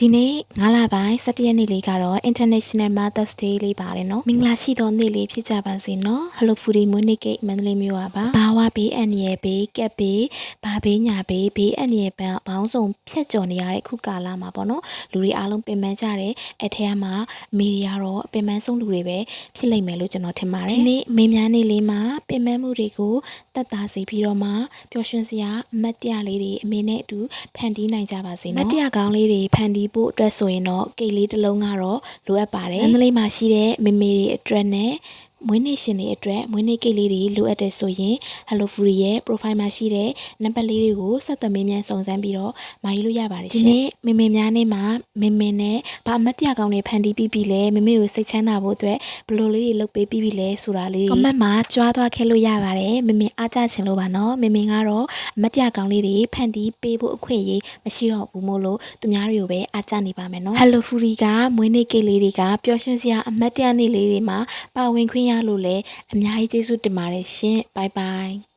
ဒီနေ့9လပိုင်း17ရက်နေ့လေးကတော့ International Mother's Day လေးပါတယ်နော်မင်္ဂလာရှိသောနေ့လေးဖြစ်ကြပါစေနော် Hello Foodie မွေးနေ့ကိတ်မန္တလေးမြို့ပါဘာဝဘေးအန်ရယ်ဘေးကက်ဘေးဘာဘေးညာဘေးဘေးအန်ရယ်ပန်းဘောင်းစုံဖြတ်ကျော်နေရတဲ့ခုကာလမှာပေါ့နော်လူတွေအားလုံးပင်ပန်းကြတယ်အထက်မှာအမေတွေကတော့ပင်ပန်းဆုံးလူတွေပဲဖြစ်လိမ့်မယ်လို့ကျွန်တော်ထင်ပါတယ်ဒီနေ့မေများနေ့လေးမှာပင်ပန်းမှုတွေကိုတက်တာစေပြီးတော့မှပျော်ရွှင်စရာအမတ်တရလေးတွေအမေနဲ့အတူဖန်တီးနိုင်ကြပါစေနော်အမတ်တရကောင်းလေးတွေဖန်တီးဖို့အတွက်ဆိုရင်တော့ကိတ်လေးတစ်လုံးကတော့လိုအပ်ပါတယ်မန္တလေးမှာရှိတဲ့မေမေတွေအတွက်နဲ့ မွေးနေ့ရှင်တွေအတွက်မွေးနေ့ကိတ်လေးတွေလိုအပ်တယ်ဆိုရင် Hello Fury ရဲ့ profile မှာရှိတဲ့နံပါတ်လေးတွေကိုဆက်သွယ်မေးမြန်းစုံစမ်းပြီးတော့မာယူလို့ရပါတယ်ရှင်ဒီနေ့မေမေများနေ့မှာမေမေနဲ့ဗာအမတ်တရကောင်းတွေဖန်တီးပြီးပြီလဲမေမေကိုစိတ်ချမ်းသာဖို့အတွက်ဘယ်လိုလေးတွေလုပ်ပေးပြီးပြီလဲဆိုတာလေး comment မှာကြွားသွားခဲ့လို့ရပါတယ်မေမေအားကြချင်လို့ပါနော်မေမေကတော့အမတ်တရကောင်းလေးတွေဖန်တီးပေးဖို့အခွင့်အရေးမရှိတော့ဘူးမို့လို့သူများတွေကိုပဲအားကြနေပါမယ်နော် Hello Fury ကမွေးနေ့ကိတ်လေးတွေကပျော်ရွှင်စရာအမတ်တရနေ့လေးတွေမှာပါဝင်ခွင့်ရလို့လဲအများကြီးကျေးဇူးတင်ပါတယ်ရှင် bye bye